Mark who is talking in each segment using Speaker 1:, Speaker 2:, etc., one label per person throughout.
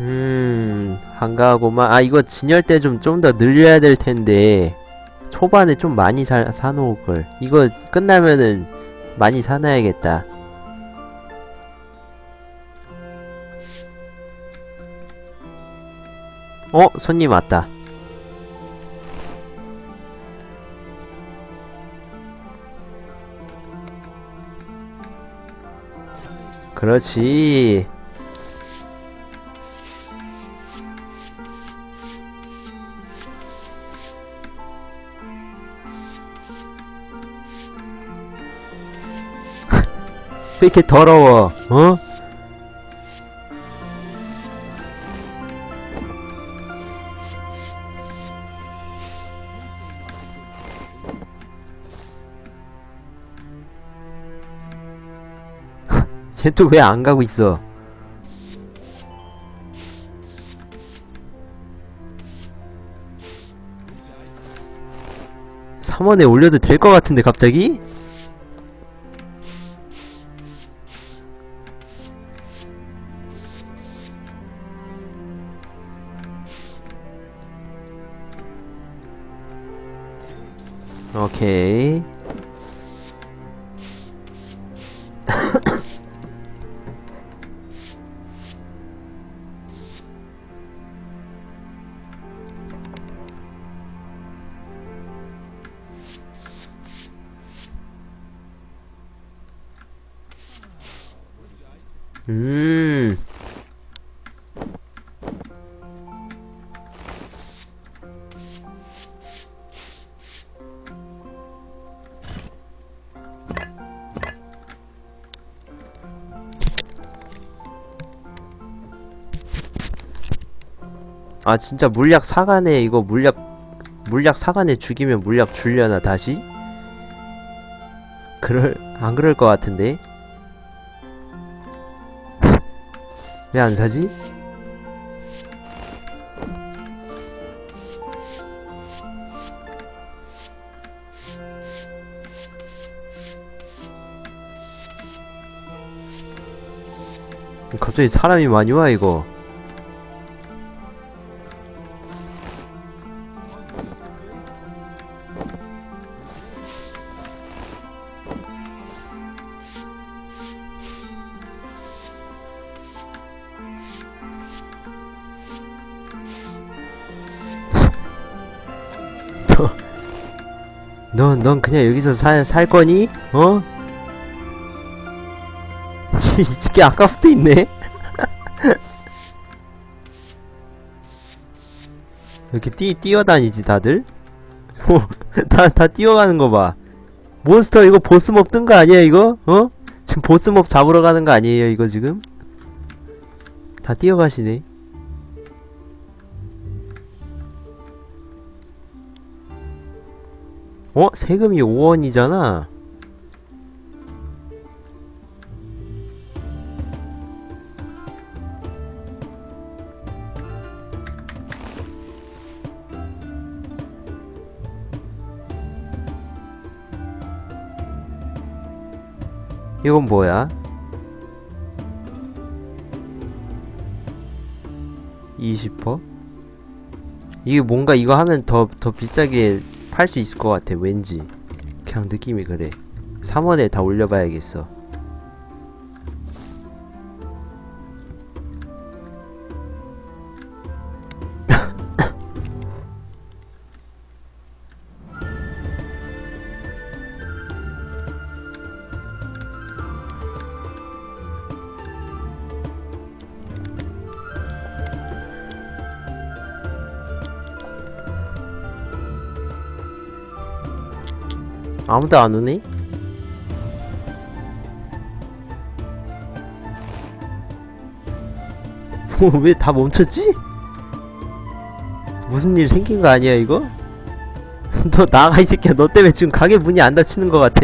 Speaker 1: 음, 한가하고만. 아, 이거 진열 때좀좀 더 늘려야 될 텐데. 초반에 좀 많이 사, 사놓을 걸. 이거 끝나면은 많이 사놔야겠다. 어, 손님 왔다. 그렇지. 왜 이렇게 더러워, 어? 얘 또 왜 안 가고 있어? 삼원에 올려도 될 것 같은데 갑자기? 오 아 진짜 물약 사간에 이거 물약 물약 사간에 죽이면 물약 줄려나 다시? 그럴 안 그럴 것 같은데 왜 안 사지? 갑자기 사람이 많이 와 이거 넌, 넌 그냥 여기서 살, 살 거니? 어? 이 새끼 아까부터 있네? 이렇게 뛰, 뛰어다니지, 다들? 어, 다, 다 뛰어가는 거 봐. 몬스터 이거 보스몹 뜬 거 아니야, 이거? 어? 지금 보스몹 잡으러 가는 거 아니에요, 이거 지금? 다 뛰어가시네. 어? 세금이 5원이잖아. 이건 뭐야? 20%? 이게 뭔가 이거 하면 더, 더 비싸게 팔 수 있을 것 같아, 왠지. 그냥 느낌이 그래. 3원에 다 올려봐야겠어. 아무도 안 오네? 왜 다 멈췄지? 무슨 일 생긴 거 아니야 이거? 너 나가 이 새끼야 너 때문에 지금 가게 문이 안 닫히는 거 같아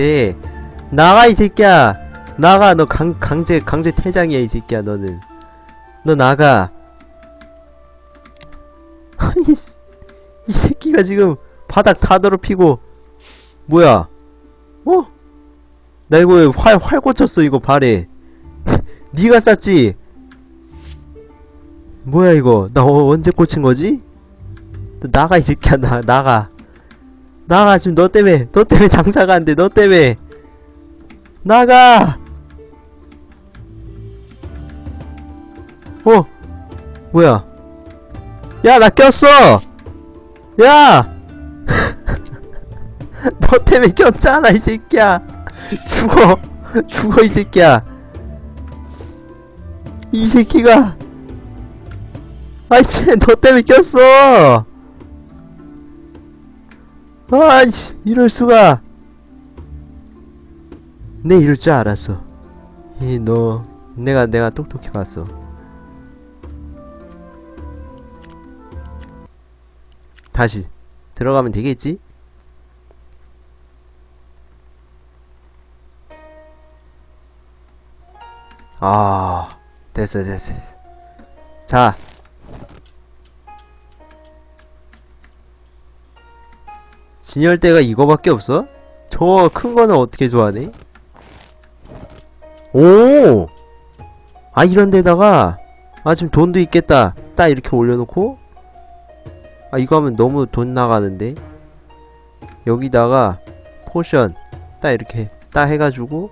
Speaker 1: 나가 이 새끼야 나가 너 강, 강제 강제 퇴장이야 이 새끼야 너는 너 나가 아니 이 새끼가 지금 바닥 다 더럽히고 뭐야 어? 나 이거 왜 활, 활 꽂혔어 이거 발에? 니가 쌌지? 뭐야 이거? 나 어, 언제 꽂힌 거지? 너 나가 이 새끼야 나 나가. 나가 지금 너 때문에 너 때문에 장사가 안 돼 너 때문에. 나가! 어? 뭐야? 야 나 꼈어! 야 너 때문에 꼈잖아 이 새끼야. 죽어. 죽어 이 새끼야. 이 새끼가. 아이 쟤너 때문에 꼈어. 아이 이럴 수가. 내 이럴 줄 알았어. 이 너 내가 내가 똑똑해 봤어. 다시. 들어가면 되겠지? 아 됐어 됐어 자 진열대가 이거밖에 없어? 저 큰 거는 어떻게 좋아하네? 오! 아 이런 데다가 아 지금 돈도 있겠다 딱 이렇게 올려놓고 아 이거 하면 너무 돈 나가는데 여기다가 포션 딱 이렇게 딱 해가지고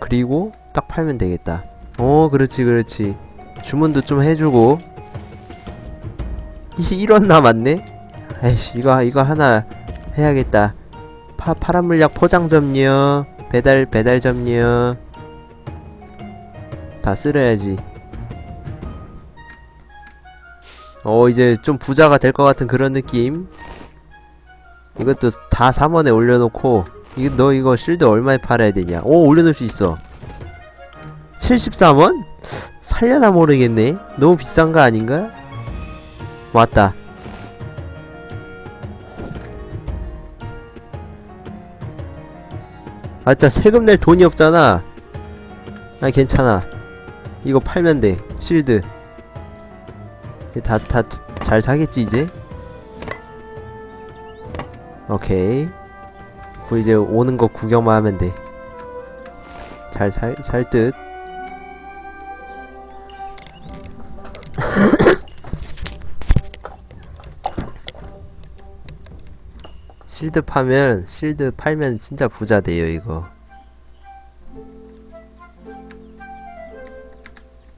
Speaker 1: 그리고 딱 팔면 되겠다. 어 그렇지 그렇지. 주문도 좀 해주고. 이씨 1원 남았네? 에이씨 이거 이거 하나 해야겠다. 파, 파란 물약 포장점요 배달 배달점요 다 쓸어야지. 어 이제 좀 부자가 될 것 같은 그런 느낌? 이것도 다 3원에 올려놓고. 이거 너 이거 실드 얼마에 팔아야 되냐? 오 올려놓을 수 있어 73원? 살려나 모르겠네. 너무 비싼 거 아닌가? 왔다. 아 진짜 세금 낼 돈이 없잖아. 아 괜찮아. 이거 팔면 돼. 실드. 다 다 잘 사겠지 이제? 오케이. 그 이제 오는 거 구경만 하면 돼잘 살 살듯 실드 파면 실드 팔면 진짜 부자 돼요 이거.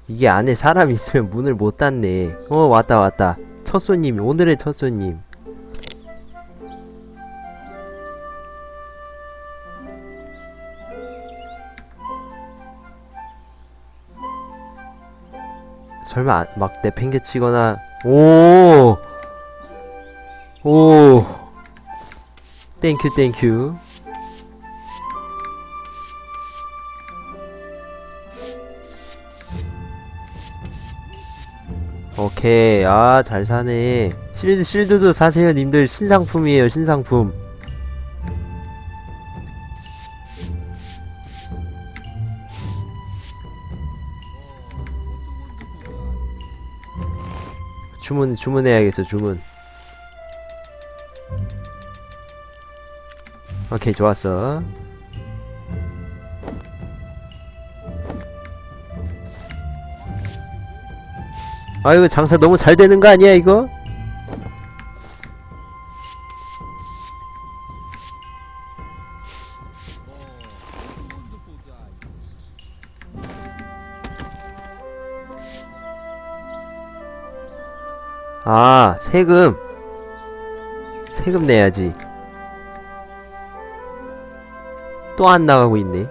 Speaker 1: 이게 안에 사람 있으면 문을 못 닫네. 어 왔다 왔다. 첫 손님이 오늘의 첫 손님. 설마 막 내팽개치거나 오! 오. 땡큐 땡큐 오케이. 아 잘 사네. 실드 실드도 사세요 님들. 신상품이에요 신상품. 주문 주문해야겠어 주문 오케이 좋았어. 아 이거 장사 너무 잘 되는 거 아니야 이거? 아 세금. 세금 내야지 또 안 나가고 있네.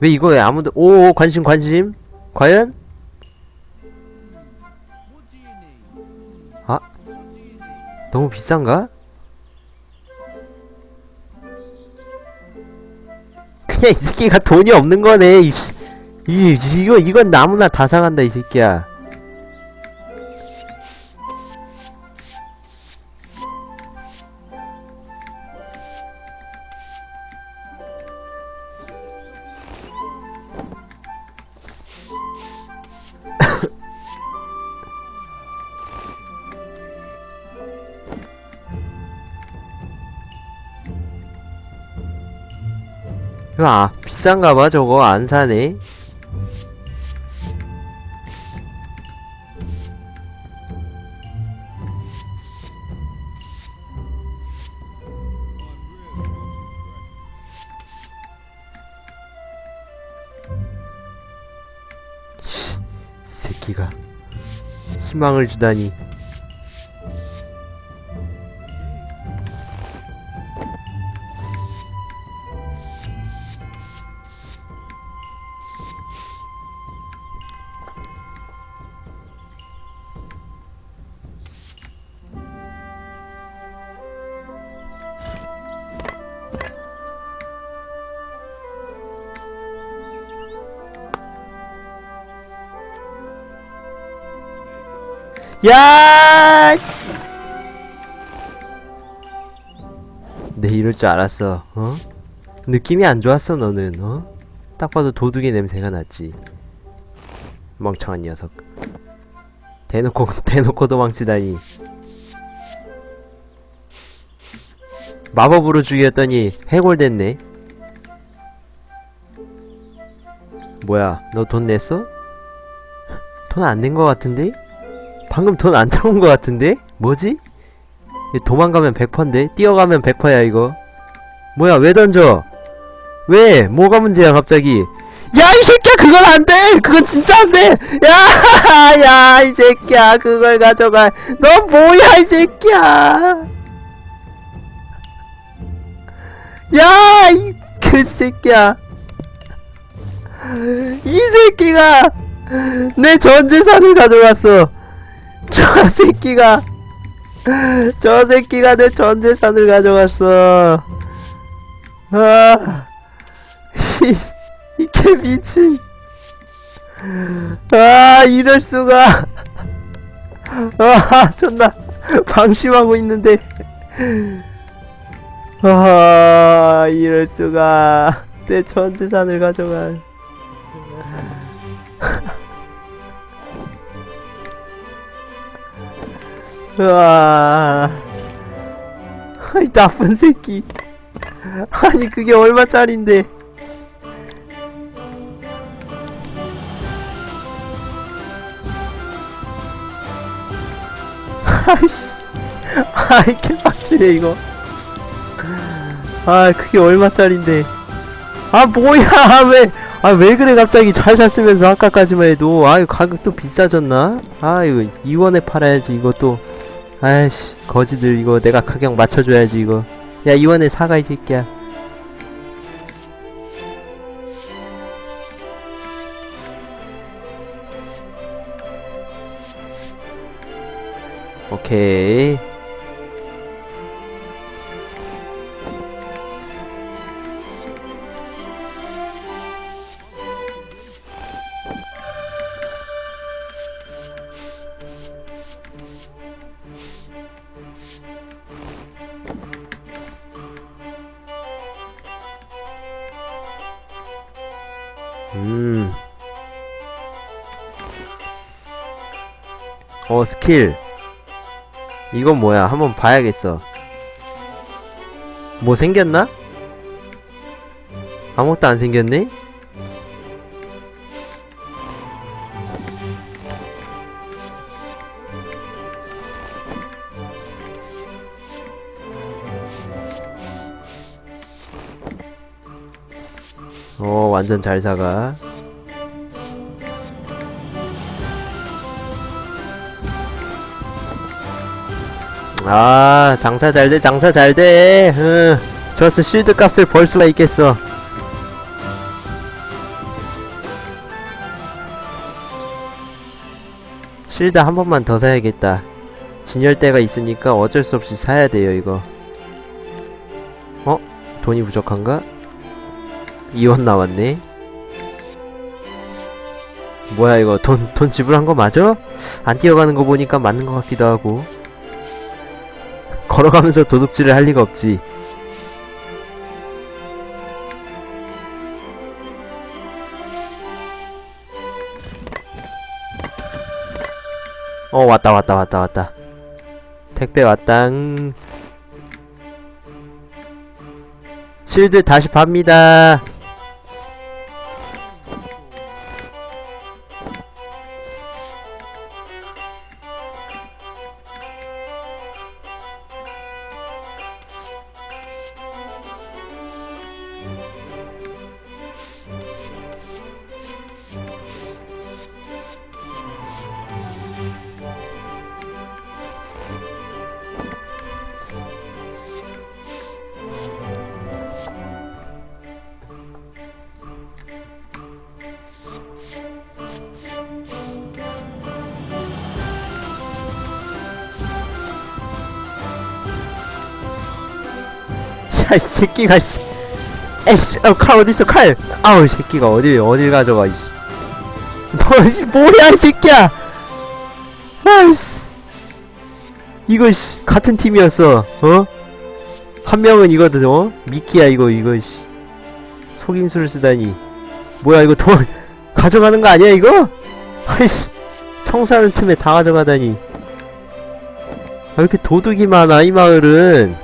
Speaker 1: 왜 이거에 아무도 오 관심 관심. 과연? 아? 너무 비싼가? 그냥 이 새끼가 돈이 없는 거네 이, 씨- 이 이거 이건 나무나 다 상한다 이 새끼야 아 비싼가봐 저거 안 사네 새끼가. 희망을 주다니 야! 내 이럴 줄 알았어. 어? 느낌이 안 좋았어 너는. 어? 딱 봐도 도둑의 냄새가 났지. 멍청한 녀석. 대놓고 대놓고 도망치다니. 마법으로 죽였더니 해골됐네. 뭐야? 너 돈 냈어? 돈 안 낸 거 같은데? 방금 돈 안 들어온 것 같은데? 뭐지? 이 도망가면 100%인데? 뛰어가면 100%야 이거 뭐야 왜 던져? 왜? 뭐가 문제야 갑자기 야 이 새끼야 그건 안 돼! 그건 진짜 안 돼! 야! 야 이 새끼야 그걸 가져가 너 뭐야 이 새끼야 야! 이그 새끼야 이 새끼가 내 전 재산을 가져갔어 저 새끼가 저 새끼가 내 전 재산을 가져갔어. 아 이, 이게 미친. 아 이럴 수가. 아 존나 방심하고 있는데. 아 이럴 수가. 내 전 재산을 가져간 으아. 이 나쁜 새끼. 아니 그게 얼마짜린데. 아이씨. 아이 개빡치네 이거. 아 그게 얼마짜린데. 아 뭐야 왜 아 왜 그래 갑자기 잘 샀으면서 아까까지만 해도. 아유 가격도 비싸졌나? 아유 이원에 팔아야지 이것도 아이씨 거지들 이거 내가 가격 맞춰줘야지 이거. 야 이원에 사가 이 새끼야. 오케이 음. 어, 스킬. 이건 뭐야? 한번 봐야겠어. 뭐 생겼나? 아무것도 안 생겼네? 어, 완전 잘 사가. 아, 장사 잘 돼, 장사 잘 돼. 응. 좋았어, 실드 값을 벌 수가 있겠어. 실드 한 번만 더 사야겠다. 진열대가 있으니까 어쩔 수 없이 사야 돼요, 이거. 어? 돈이 부족한가? 2원 나왔네. 뭐야 이거 돈, 돈 지불한 거 맞아? 안 뛰어가는 거 보니까 맞는 것 같기도 하고. 걸어가면서 도둑질을 할 리가 없지. 어 왔다 왔다 왔다 왔다. 택배 왔당. 실드 다시 팝니다 야, 이 새끼가, 씨. 에이씨, 어, 칼 어딨어, 칼! 아우, 이 새끼가 어딜, 어딜 가져가, 이씨. 너, 이 뭐야, 이 새끼야! 아이씨. 이거, 씨, 같은 팀이었어, 어? 한 명은 이거든, 어? 미끼야, 이거, 이거, 씨. 속임수를 쓰다니. 뭐야, 이거 돈, 가져가는 거 아니야, 이거? 아이씨. 청소하는 틈에 다 가져가다니. 아, 왜 이렇게 도둑이 많아, 이 마을은.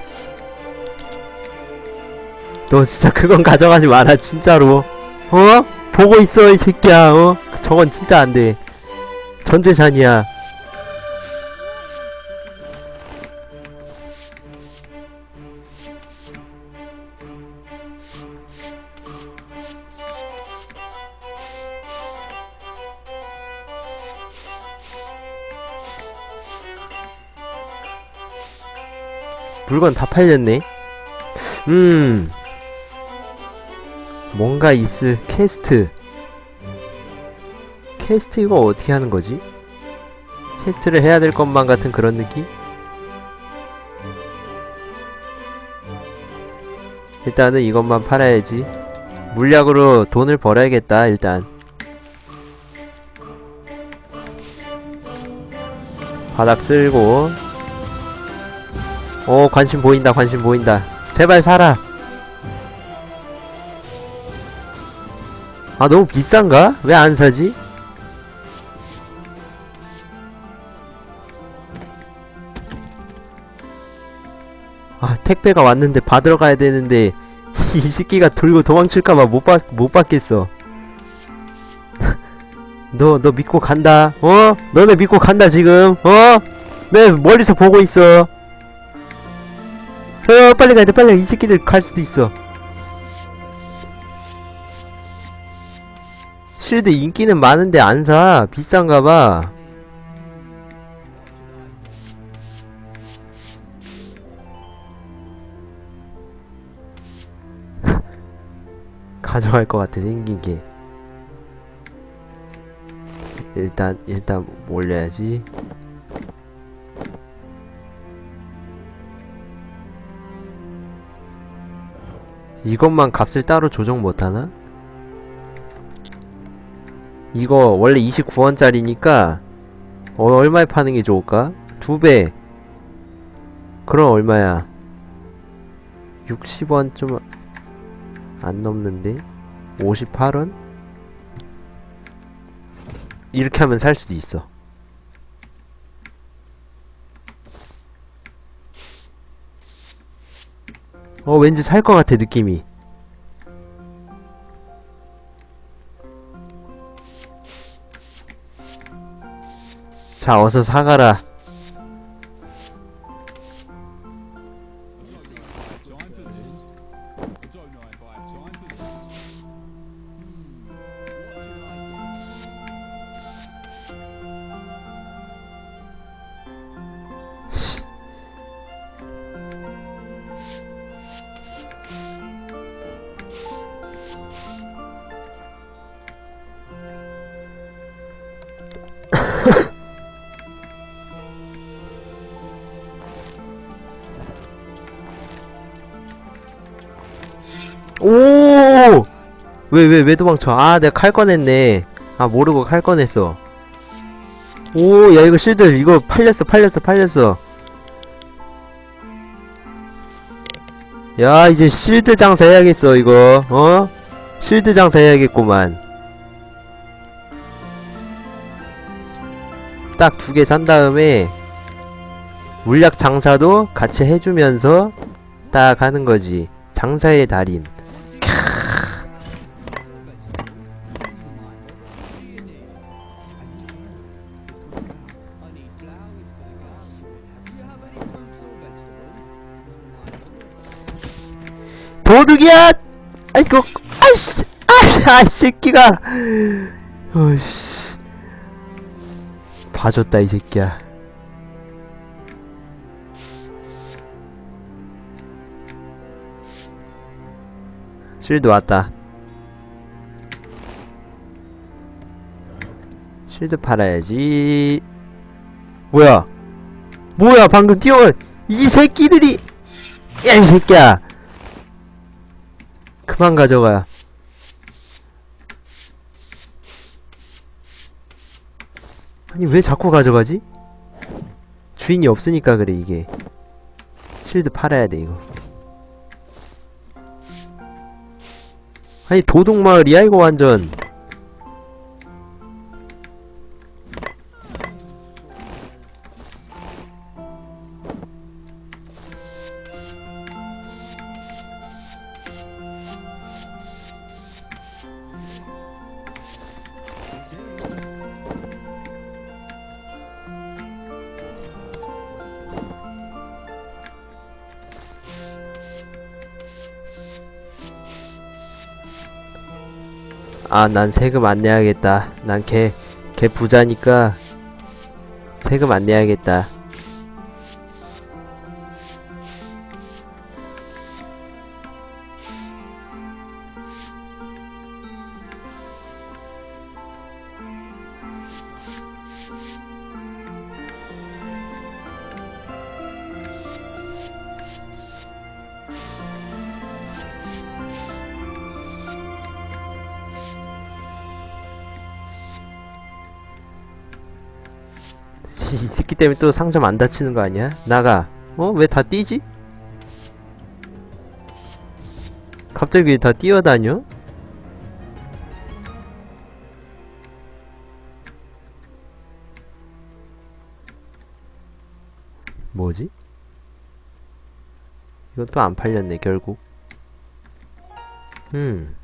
Speaker 1: 너 진짜 그건 가져가지 마라, 진짜로. 어? 보고 있어, 이 새끼야, 어? 저건 진짜 안 돼. 전 재산이야. 물건 다 팔렸네. 음. 뭔가 있을 퀘스트. 퀘스트 이거 어떻게 하는 거지? 퀘스트를 해야 될 것만 같은 그런 느낌? 일단은 이것만 팔아야지. 물약으로 돈을 벌어야겠다, 일단. 바닥 쓸고. 오, 관심 보인다, 관심 보인다. 제발 사라! 아, 너무 비싼가? 왜 안 사지? 아, 택배가 왔는데 받으러 가야 되는데, 이 새끼가 돌고 도망칠까봐 못 받, 못 받겠어. 너, 너 믿고 간다. 어? 너네 믿고 간다, 지금. 어? 내 멀리서 보고 있어. 어, 빨리 가야 돼, 빨리. 이 새끼들 갈 수도 있어. 실드 인기는 많은데 안 사. 비싼가 봐. 가져갈 것 같아, 생긴 게. 일단, 일단 올려야지. 이것만 값을 따로 조정 못하나? 이거 원래 29원짜리니까 어, 얼마에 파는 게 좋을까? 두 배. 그럼 얼마야? 60원 좀 안 넘는데? 58원? 이렇게 하면 살 수도 있어. 어, 왠지 살 것 같아, 느낌이. 자, 어서 사가라. 왜, 왜, 왜 도망쳐? 아, 내가 칼 꺼냈네. 아, 모르고 칼 꺼냈어. 오, 야, 이거 실드, 이거 팔렸어, 팔렸어, 팔렸어. 야, 이제 실드 장사 해야겠어, 이거. 어? 실드 장사 해야겠구만. 딱 두 개 산 다음에, 물약 장사도 같이 해주면서, 딱 하는 거지. 장사의 달인. 도둑이야! 아이고, 아이씨, 아이씨, 아이 새끼가! 어이씨. 봐줬다, 이 새끼야. 실드 왔다. 실드 팔아야지. 뭐야? 뭐야, 방금 뛰어온 이 새끼들이! 야, 이 새끼야! 그만 가져가. 아니, 왜 자꾸 가져가지? 주인이 없으니까 그래, 이게. 실드 팔아야 돼, 이거. 아니, 도둑마을이야, 이거 완전. 아, 난 세금 안 내야겠다. 난 걔, 걔 부자니까 세금 안 내야겠다. 이 새끼 때문에 또 상점 안 다치는 거 아니야? 나가. 어? 왜 다 뛰지? 갑자기 왜다 뛰어다녀? 뭐지? 이건 또 안 팔렸네, 결국. 음.